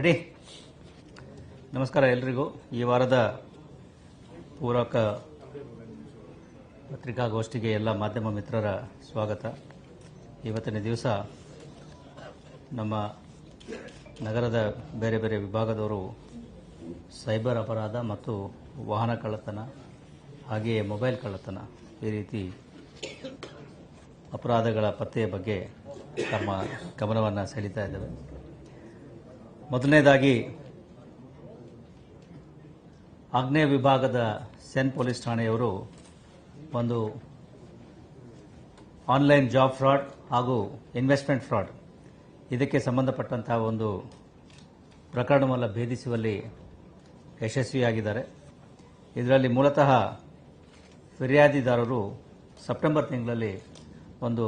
Ready? ನಮಸ್ಕಾರ ಎಲ್ರಿಗೂ. ಈ ವಾರದ ಪೂರಕ ಪತ್ರಿಕಾಗೋಷ್ಠಿಗೆ ಎಲ್ಲ ಮಾಧ್ಯಮ ಮಿತ್ರರ ಸ್ವಾಗತ. ಇವತ್ತಿನ ದಿವಸ ನಮ್ಮ ನಗರದ ಬೇರೆ ಬೇರೆ ವಿಭಾಗದವರು ಸೈಬರ್ ಅಪರಾಧ ಮತ್ತು ವಾಹನ ಕಳ್ಳತನ, ಹಾಗೆಯೇ ಮೊಬೈಲ್ ಕಳ್ಳತನ ಈ ರೀತಿ ಅಪರಾಧಗಳ ಪತ್ತೆಯ ಬಗ್ಗೆ ತಮ್ಮ ಗಮನವನ್ನು ಸೆಳೀತಾ ಇದ್ದೇವೆ. ಮೊದಲನೇದಾಗಿ ಆಗ್ನೇಯ ವಿಭಾಗದ ಸೆನ್ ಪೊಲೀಸ್ ಠಾಣೆಯವರು ಒಂದು ಆನ್ಲೈನ್ ಜಾಬ್ ಫ್ರಾಡ್ ಹಾಗೂ ಇನ್ವೆಸ್ಟ್ಮೆಂಟ್ ಫ್ರಾಡ್ ಇದಕ್ಕೆ ಸಂಬಂಧಪಟ್ಟಂತಹ ಒಂದು ಪ್ರಕರಣವನ್ನು ಭೇದಿಸುವಲ್ಲಿ ಯಶಸ್ವಿಯಾಗಿದ್ದಾರೆ. ಇದರಲ್ಲಿ ಮೂಲತಃ ಫಿರ್ಯಾದಿದಾರರು ಸೆಪ್ಟೆಂಬರ್ ತಿಂಗಳಲ್ಲಿ ಒಂದು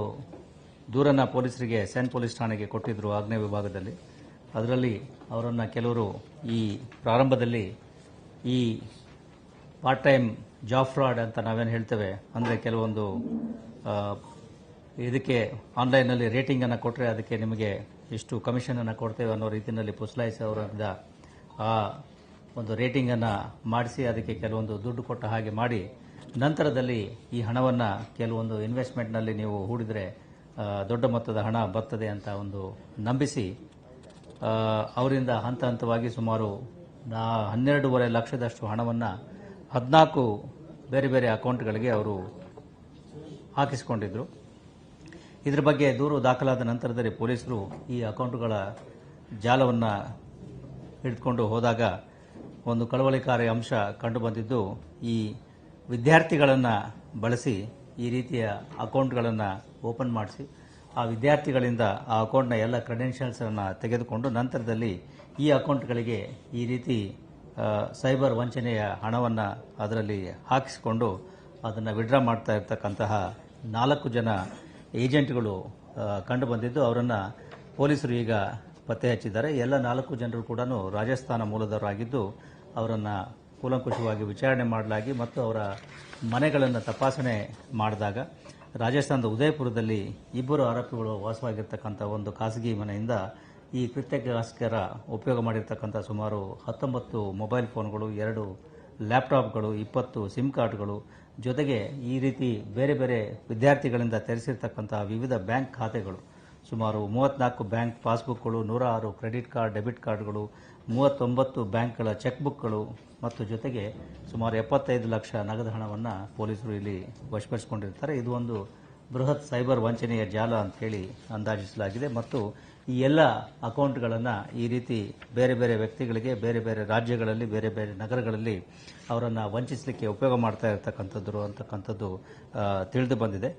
ದೂರನ್ನು ಪೊಲೀಸರಿಗೆ, ಸೆನ್ ಪೊಲೀಸ್ ಠಾಣೆಗೆ ಕೊಟ್ಟಿದ್ದರು ಆಗ್ನೇಯ ವಿಭಾಗದಲ್ಲಿ. ಅದರಲ್ಲಿ ಅವರನ್ನು ಕೆಲವರು ಈ ಪ್ರಾರಂಭದಲ್ಲಿ ಈ ಪಾರ್ಟ್ ಟೈಮ್ ಜಾಬ್ ಫ್ರಾಡ್ ಅಂತ ನಾವೇನು ಹೇಳ್ತೇವೆ, ಅಂದರೆ ಕೆಲವೊಂದು ಇದಕ್ಕೆ ಆನ್ಲೈನಲ್ಲಿ ರೇಟಿಂಗನ್ನು ಕೊಟ್ಟರೆ ಅದಕ್ಕೆ ನಿಮಗೆ ಇಷ್ಟು ಕಮಿಷನನ್ನು ಕೊಡ್ತೇವೆ ಅನ್ನೋ ರೀತಿಯಲ್ಲಿ ಪುಸ್ಲಾಯಿಸಿ ಅವರಿಂದ ಆ ಒಂದು ರೇಟಿಂಗನ್ನು ಮಾಡಿಸಿ ಅದಕ್ಕೆ ಕೆಲವೊಂದು ದುಡ್ಡು ಕೊಟ್ಟ ಹಾಗೆ ಮಾಡಿ, ನಂತರದಲ್ಲಿ ಈ ಹಣವನ್ನು ಕೆಲವೊಂದು ಇನ್ವೆಸ್ಟ್ಮೆಂಟ್ನಲ್ಲಿ ನೀವು ಹೂಡಿದರೆ ದೊಡ್ಡ ಮೊತ್ತದ ಹಣ ಬರ್ತದೆ ಅಂತ ಒಂದು ನಂಬಿಸಿ ಅವರಿಂದ ಹಂತ ಹಂತವಾಗಿ ಸುಮಾರು ನಾ ಹನ್ನೆರಡೂವರೆ ಲಕ್ಷದಷ್ಟು ಹಣವನ್ನು ಹದಿನಾಲ್ಕು ಬೇರೆ ಬೇರೆ ಅಕೌಂಟ್ಗಳಿಗೆ ಅವರು ಹಾಕಿಸಿಕೊಂಡಿದ್ದರು ಇದರ ಬಗ್ಗೆ ದೂರು ದಾಖಲಾದ ನಂತರದಲ್ಲಿ ಪೊಲೀಸರು ಈ ಅಕೌಂಟ್ಗಳ ಜಾಲವನ್ನು ಹಿಡಿದುಕೊಂಡು ಹೋದಾಗ ಒಂದು ಕಳವಳಿಕಾರಿ ಅಂಶ ಕಂಡುಬಂದಿದ್ದು, ಈ ವಿದ್ಯಾರ್ಥಿಗಳನ್ನು ಬಳಸಿ ಈ ರೀತಿಯ ಅಕೌಂಟ್ಗಳನ್ನು ಓಪನ್ ಮಾಡಿಸಿ ಆ ವಿದ್ಯಾರ್ಥಿಗಳಿಂದ ಆ ಅಕೌಂಟ್ನ ಎಲ್ಲ ಕ್ರೆಡೆನ್ಷಿಯಲ್ಸನ್ನು ತೆಗೆದುಕೊಂಡು ನಂತರದಲ್ಲಿ ಈ ಅಕೌಂಟ್ಗಳಿಗೆ ಈ ರೀತಿ ಸೈಬರ್ ವಂಚನೆಯ ಹಣವನ್ನು ಅದರಲ್ಲಿ ಹಾಕಿಸಿಕೊಂಡು ಅದನ್ನು ವಿಡ್ರಾ ಮಾಡ್ತಾ ಇರ್ತಕ್ಕಂತಹ ನಾಲ್ಕು ಜನ ಏಜೆಂಟ್ಗಳು ಕಂಡು ಬಂದಿದ್ದು ಅವರನ್ನು ಪೊಲೀಸರು ಈಗ ಪತ್ತೆ ಹಚ್ಚಿದ್ದಾರೆ. ಎಲ್ಲ ನಾಲ್ಕು ಜನರು ಕೂಡ ರಾಜಸ್ಥಾನ ಮೂಲದವರಾಗಿದ್ದು, ಅವರನ್ನು ಕೂಲಂಕುಷವಾಗಿ ವಿಚಾರಣೆ ಮಾಡಲಾಗಿ ಮತ್ತು ಅವರ ಮನೆಗಳನ್ನು ತಪಾಸಣೆ ಮಾಡಿದಾಗ ರಾಜಸ್ಥಾನದ ಉದಯಪುರದಲ್ಲಿ ಇಬ್ಬರು ಆರೋಪಿಗಳು ವಾಸವಾಗಿರ್ತಕ್ಕಂಥ ಒಂದು ಖಾಸಗಿ ಮನೆಯಿಂದ ಈ ಕೃತ್ಯಕ್ಕೋಸ್ಕರ ಉಪಯೋಗ ಮಾಡಿರ್ತಕ್ಕಂಥ ಸುಮಾರು ಹತ್ತೊಂಬತ್ತು ಮೊಬೈಲ್ ಫೋನ್ಗಳು, ಎರಡು ಲ್ಯಾಪ್ಟಾಪ್ಗಳು, ಇಪ್ಪತ್ತು ಸಿಮ್ ಕಾರ್ಡ್ಗಳು, ಜೊತೆಗೆ ಈ ರೀತಿ ಬೇರೆ ಬೇರೆ ವಿದ್ಯಾರ್ಥಿಗಳಿಂದ ತೆರೆಸಿರ್ತಕ್ಕಂಥ ವಿವಿಧ ಬ್ಯಾಂಕ್ ಖಾತೆಗಳು, ಸುಮಾರು ಮೂವತ್ತ್ನಾಲ್ಕು ಬ್ಯಾಂಕ್ ಪಾಸ್ಬುಕ್ಗಳು ನೂರ ಆರು ಕ್ರೆಡಿಟ್ ಕಾರ್ಡ್, ಡೆಬಿಟ್ ಕಾರ್ಡ್ಗಳು, ಮೂವತ್ತೊಂಬತ್ತು ಬ್ಯಾಂಕ್ಗಳ ಚೆಕ್ ಬುಕ್ಗಳು ಮತ್ತು ಜೊತೆಗೆ ಸುಮಾರು ಎಪ್ಪತ್ತೈದು ಲಕ್ಷ ನಗದು ಹಣವನ್ನು ಪೊಲೀಸರು ಇಲ್ಲಿ ವಶಪಡಿಸಿಕೊಂಡಿರ್ತಾರೆ. ಇದು ಒಂದು ಬೃಹತ್ ಸೈಬರ್ ವಂಚನೆಯ ಜಾಲ ಅಂತ ಹೇಳಿ ಅಂದಾಜಿಸಲಾಗಿದೆ. ಮತ್ತು ಈ ಎಲ್ಲ ಅಕೌಂಟ್ಗಳನ್ನು ಈ ರೀತಿ ಬೇರೆ ಬೇರೆ ವ್ಯಕ್ತಿಗಳಿಗೆ, ಬೇರೆ ಬೇರೆ ರಾಜ್ಯಗಳಲ್ಲಿ, ಬೇರೆ ಬೇರೆ ನಗರಗಳಲ್ಲಿ ಅವರನ್ನು ವಂಚಿಸಲಿಕ್ಕೆ ಉಪಯೋಗ ಮಾಡ್ತಾ ಇರತಕ್ಕಂಥದ್ದು ಅಂತಕ್ಕಂಥದ್ದು ತಿಳಿದು ಬಂದಿದೆ.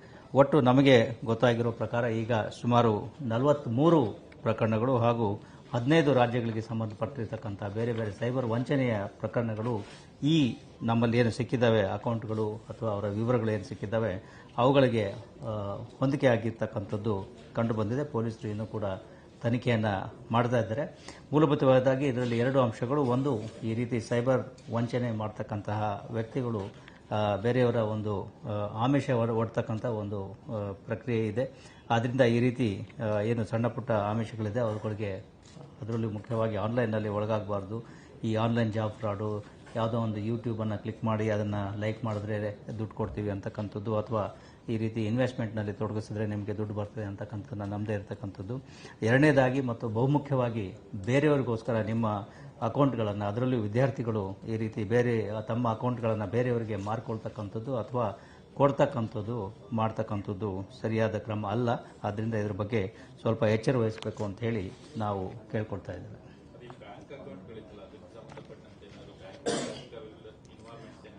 ಒಟ್ಟು ನಮಗೆ ಗೊತ್ತಾಗಿರೋ ಪ್ರಕಾರ ಈಗ ಸುಮಾರು ನಲವತ್ತ್ಮೂರು ಪ್ರಕರಣಗಳು ಹಾಗೂ ಹದಿನೈದು ರಾಜ್ಯಗಳಿಗೆ ಸಂಬಂಧಪಟ್ಟಿರ್ತಕ್ಕಂಥ ಬೇರೆ ಬೇರೆ ಸೈಬರ್ ವಂಚನೆಯ ಪ್ರಕರಣಗಳು ಈ ನಮ್ಮಲ್ಲಿ ಏನು ಸಿಕ್ಕಿದ್ದಾವೆ, ಅಕೌಂಟ್ಗಳು ಅಥವಾ ಅವರ ವಿವರಗಳು ಏನು ಸಿಕ್ಕಿದ್ದಾವೆ, ಅವುಗಳಿಗೆ ಹೊಂದಿಕೆ ಆಗಿರ್ತಕ್ಕಂಥದ್ದು ಕಂಡುಬಂದಿದೆ. ಪೊಲೀಸರು ಇನ್ನೂ ಕೂಡ ತನಿಖೆಯನ್ನು ಮಾಡ್ತಾ ಇದ್ದಾರೆ. ಮೂಲಭೂತವಾದಾಗಿ ಇದರಲ್ಲಿ ಎರಡು ಅಂಶಗಳು. ಒಂದು, ಈ ರೀತಿ ಸೈಬರ್ ವಂಚನೆ ಮಾಡ್ತಕ್ಕಂತಹ ವ್ಯಕ್ತಿಗಳು ಬೇರೆಯವರ ಒಂದು ಆಮಿಷ ಒಡ್- ಒಡ್ತಕ್ಕಂಥ ಒಂದು ಪ್ರಕ್ರಿಯೆ ಇದೆ. ಆದ್ದರಿಂದ ಈ ರೀತಿ ಏನು ಸಣ್ಣ ಪುಟ್ಟ ಆಮಿಷಗಳಿದೆ, ಅವುಗಳಿಗೆ ಅದರಲ್ಲೂ ಮುಖ್ಯವಾಗಿ ಆನ್ಲೈನಲ್ಲಿ ಒಳಗಾಗಬಾರ್ದು. ಈ ಆನ್ಲೈನ್ ಜಾಬ್ ಫ್ರಾಡು, ಯಾವುದೋ ಒಂದು ಯೂಟ್ಯೂಬನ್ನು ಕ್ಲಿಕ್ ಮಾಡಿ ಅದನ್ನು ಲೈಕ್ ಮಾಡಿದ್ರೆ ದುಡ್ಡು ಕೊಡ್ತೀವಿ ಅಂತಕ್ಕಂಥದ್ದು, ಅಥವಾ ಈ ರೀತಿ ಇನ್ವೆಸ್ಟ್ಮೆಂಟ್ನಲ್ಲಿ ತೊಡಗಿಸಿದ್ರೆ ನಿಮಗೆ ದುಡ್ಡು ಬರ್ತದೆ ಅಂತಕ್ಕಂಥದ್ದು ನಮ್ಮದೇ ಇರತಕ್ಕಂಥದ್ದು. ಎರಡನೇದಾಗಿ ಮತ್ತು ಬಹುಮುಖ್ಯವಾಗಿ ಬೇರೆಯವರಿಗೋಸ್ಕರ ನಿಮ್ಮ ಅಕೌಂಟ್ಗಳನ್ನು, ಅದರಲ್ಲೂ ವಿದ್ಯಾರ್ಥಿಗಳು ಈ ರೀತಿ ಬೇರೆ ತಮ್ಮ ಅಕೌಂಟ್ಗಳನ್ನು ಬೇರೆಯವರಿಗೆ ಮಾರ್ಕೊಳ್ತಕ್ಕಂಥದ್ದು, ಅಥವಾ ಕೊಡ್ತಕ್ಕಂಥದ್ದು, ಮಾಡ್ತಕ್ಕಂಥದ್ದು ಸರಿಯಾದ ಕ್ರಮ ಅಲ್ಲ. ಆದ್ದರಿಂದ ಇದ್ರ ಬಗ್ಗೆ ಸ್ವಲ್ಪ ಎಚ್ಚರ ವಹಿಸಬೇಕು ಅಂತ ಹೇಳಿ ನಾವು ಕೇಳ್ಕೊಳ್ತಾ ಇದ್ದೇವೆ.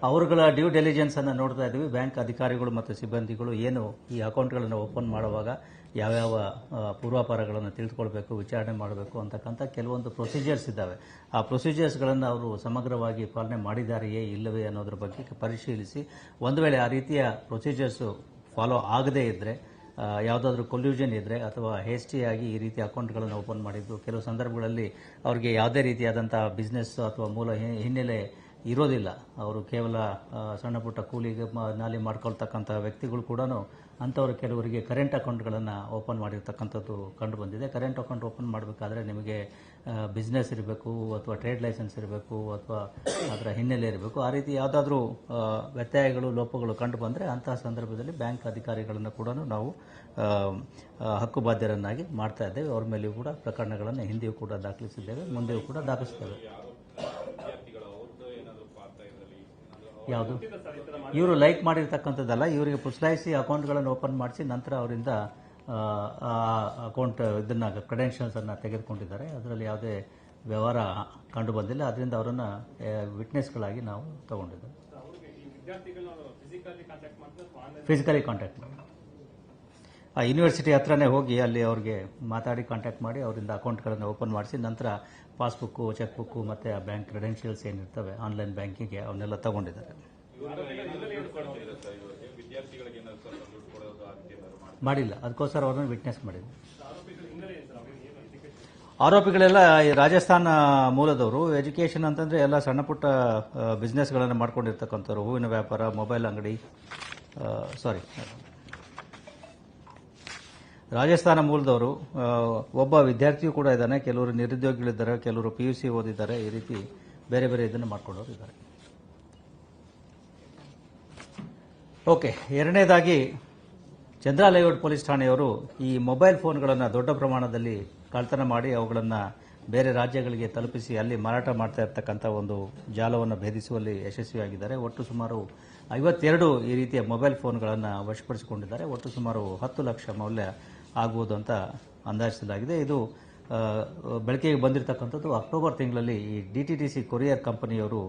ಅವರುಗಳ ಡ್ಯೂ ಡೆಲಿಜೆನ್ಸ್ ಅನ್ನು ನೋಡ್ತಾ ಇದ್ದೀವಿ. ಬ್ಯಾಂಕ್ ಅಧಿಕಾರಿಗಳು ಮತ್ತು ಸಿಬ್ಬಂದಿಗಳು ಏನು ಈ ಅಕೌಂಟ್ಗಳನ್ನು ಓಪನ್ ಮಾಡುವಾಗ ಯಾವ್ಯಾವ ಪೂರ್ವಾಪಾರಗಳನ್ನು ತಿಳಿದುಕೊಳ್ಬೇಕು, ವಿಚಾರಣೆ ಮಾಡಬೇಕು ಅಂತಕ್ಕಂಥ ಕೆಲವೊಂದು ಪ್ರೊಸೀಜರ್ಸ್ ಇದ್ದಾವೆ. ಆ ಪ್ರೊಸೀಜರ್ಸ್ಗಳನ್ನು ಅವರು ಸಮಗ್ರವಾಗಿ ಪಾಲನೆ ಮಾಡಿದ್ದಾರೆಯೇ ಇಲ್ಲವೇ ಅನ್ನೋದ್ರ ಬಗ್ಗೆ ಪರಿಶೀಲಿಸಿ, ಒಂದು ವೇಳೆ ಆ ರೀತಿಯ ಪ್ರೊಸೀಜರ್ಸು ಫಾಲೋ ಆಗದೇ ಇದ್ದರೆ ಯಾವುದಾದ್ರೂ ಕೊಲ್ಯೂಷನ್ ಇದ್ದರೆ ಅಥವಾ ಹೇಸ್ಟಿಯಾಗಿ ಈ ರೀತಿ ಅಕೌಂಟ್ಗಳನ್ನು ಓಪನ್ ಮಾಡಿದ್ದು, ಕೆಲವು ಸಂದರ್ಭಗಳಲ್ಲಿ ಅವರಿಗೆ ಯಾವುದೇ ರೀತಿಯಾದಂಥ ಬಿಸ್ನೆಸ್ ಅಥವಾ ಮೂಲ ಹಿನ್ನೆಲೆ ಇರೋದಿಲ್ಲ. ಅವರು ಕೇವಲ ಸಣ್ಣ ಪುಟ್ಟ ಕೂಲಿಗೆ ನಾಲಿ ಮಾಡ್ಕೊಳ್ತಕ್ಕಂಥ ವ್ಯಕ್ತಿಗಳು ಕೂಡ ಅಂಥವ್ರು ಕೆಲವರಿಗೆ ಕರೆಂಟ್ ಅಕೌಂಟ್ಗಳನ್ನು ಓಪನ್ ಮಾಡಿರ್ತಕ್ಕಂಥದ್ದು ಕಂಡು ಬಂದಿದೆ ಕರೆಂಟ್ ಅಕೌಂಟ್ ಓಪನ್ ಮಾಡಬೇಕಾದ್ರೆ ನಿಮಗೆ ಬಿಸ್ನೆಸ್ ಇರಬೇಕು, ಅಥವಾ ಟ್ರೇಡ್ ಲೈಸೆನ್ಸ್ ಇರಬೇಕು, ಅಥವಾ ಅದರ ಹಿನ್ನೆಲೆ ಇರಬೇಕು. ಆ ರೀತಿ ಯಾವುದಾದ್ರೂ ವ್ಯತ್ಯಯಗಳು, ಲೋಪಗಳು ಕಂಡು ಬಂದರೆ ಅಂತಹ ಸಂದರ್ಭದಲ್ಲಿ ಬ್ಯಾಂಕ್ ಅಧಿಕಾರಿಗಳನ್ನು ಕೂಡ ನಾವು ಹಕ್ಕುಬಾಧ್ಯರನ್ನಾಗಿ ಮಾಡ್ತಾ ಇದ್ದೇವೆ. ಅವ್ರ ಮೇಲೆಯೂ ಕೂಡ ಪ್ರಕರಣಗಳನ್ನು ಹಿಂದೆಯೂ ಕೂಡ ದಾಖಲಿಸಿದ್ದೇವೆ, ಮುಂದೆಯೂ ಕೂಡ ದಾಖಲಿಸ್ತೇವೆ ಯಾವುದು? ಇವರು ಲೈಕ್ ಮಾಡಿರ್ತಕ್ಕಂಥದ್ದಲ್ಲ, ಇವರಿಗೆ ಪುಸ್ಲಾಯಿಸಿ ಅಕೌಂಟ್ಗಳನ್ನು ಓಪನ್ ಮಾಡಿಸಿ ನಂತರ ಅವರಿಂದ ಅಕೌಂಟ್, ಇದನ್ನ ಕ್ರೆಡೆನ್ಷಿಯಲ್ಸ್ ಅನ್ನ ತೆಗೆದುಕೊಂಡಿದ್ದಾರೆ. ಅದರಲ್ಲಿ ಯಾವುದೇ ವ್ಯವಹಾರ ಕಂಡು ಬಂದಿಲ್ಲ. ಅದರಿಂದ ಅವರನ್ನ ವಿಟ್ನೆಸ್ಗಳಾಗಿ ನಾವು ತಗೊಂಡಿದ್ದೇವೆ. ಫಿಸಿಕಲಿ ಕಾಂಟ್ಯಾಕ್ಟ್ ಮಾಡಿ. ಆ ಯೂನಿವರ್ಸಿಟಿ ಹತ್ರನೇ ಹೋಗಿ ಅಲ್ಲಿ ಅವ್ರಿಗೆ ಮಾತಾಡಿ ಕಾಂಟ್ಯಾಕ್ಟ್ ಮಾಡಿ, ಅವರಿಂದ ಅಕೌಂಟ್ಗಳನ್ನು ಓಪನ್ ಮಾಡಿಸಿ, ನಂತರ ಪಾಸ್ಬುಕ್ಕು, ಚೆಕ್ಬುಕ್ಕು ಮತ್ತು ಆ ಬ್ಯಾಂಕ್ ಕ್ರೆಡೆನ್ಷಿಯಲ್ಸ್ ಏನಿರ್ತವೆ ಆನ್ಲೈನ್ ಬ್ಯಾಂಕಿಂಗ್ಗೆ ಅವನ್ನೆಲ್ಲ ತಗೊಂಡಿದ್ದಾರೆ. ಮಾಡಿಲ್ಲ. ಅದಕ್ಕೋಸ್ಕರ ಅವ್ರನ್ನ ವಿಟ್ನೆಸ್ ಮಾಡಿದ್ರು ಆರೋಪಿಗಳೆಲ್ಲ ರಾಜಸ್ಥಾನ ಮೂಲದವರು. ಎಜುಕೇಷನ್ ಅಂತಂದ್ರೆ ಎಲ್ಲ ಸಣ್ಣ ಪುಟ್ಟ ಬಿಸ್ನೆಸ್ಗಳನ್ನು ಮಾಡ್ಕೊಂಡಿರ್ತಕ್ಕಂಥವ್ರು. ಹೂವಿನ ವ್ಯಾಪಾರ ಮೊಬೈಲ್ ಅಂಗಡಿ ಸಾರಿ ರಾಜಸ್ಥಾನ ಮೂಲದವರು ಒಬ್ಬ ವಿದ್ಯಾರ್ಥಿಯೂ ಕೂಡ ಇದ್ದಾನೆ. ಕೆಲವರು ನಿರುದ್ಯೋಗಿಗಳಿದ್ದಾರೆ, ಕೆಲವರು ಪಿ ಯು ಸಿ ಓದಿದ್ದಾರೆ. ಈ ರೀತಿ ಬೇರೆ ಬೇರೆ ಇದನ್ನು ಮಾಡ್ಕೊಂಡವರು ಇದ್ದಾರೆ. ಓಕೆ, ಎರಡನೇದಾಗಿ ಚಂದ್ರ ಪೊಲೀಸ್ ಠಾಣೆಯವರು ಈ ಮೊಬೈಲ್ ಫೋನ್ಗಳನ್ನು ದೊಡ್ಡ ಪ್ರಮಾಣದಲ್ಲಿ ಕಳ್ತನ ಮಾಡಿ ಅವುಗಳನ್ನು ಬೇರೆ ರಾಜ್ಯಗಳಿಗೆ ತಲುಪಿಸಿ ಅಲ್ಲಿ ಮಾರಾಟ ಮಾಡ್ತಾ ಇರತಕ್ಕಂಥ ಒಂದು ಜಾಲವನ್ನು ಭೇದಿಸುವಲ್ಲಿ ಯಶಸ್ವಿಯಾಗಿದ್ದಾರೆ. ಒಟ್ಟು ಸುಮಾರು ಐವತ್ತೆರಡು ಈ ರೀತಿಯ ಮೊಬೈಲ್ ಫೋನ್ಗಳನ್ನು ವಶಪಡಿಸಿಕೊಂಡಿದ್ದಾರೆ. ಒಟ್ಟು ಸುಮಾರು ಹತ್ತು ಲಕ್ಷ ಮೌಲ್ಯ ಆಗುವುದು ಅಂತ ಅಂದಾಜಿಸಲಾಗಿದೆ. ಇದು ಬೆಳಕಿಗೆ ಬಂದಿರತಕ್ಕಂಥದ್ದು ಅಕ್ಟೋಬರ್ ತಿಂಗಳಲ್ಲಿ ಈ D T T C courier ಕಂಪನಿಯವರು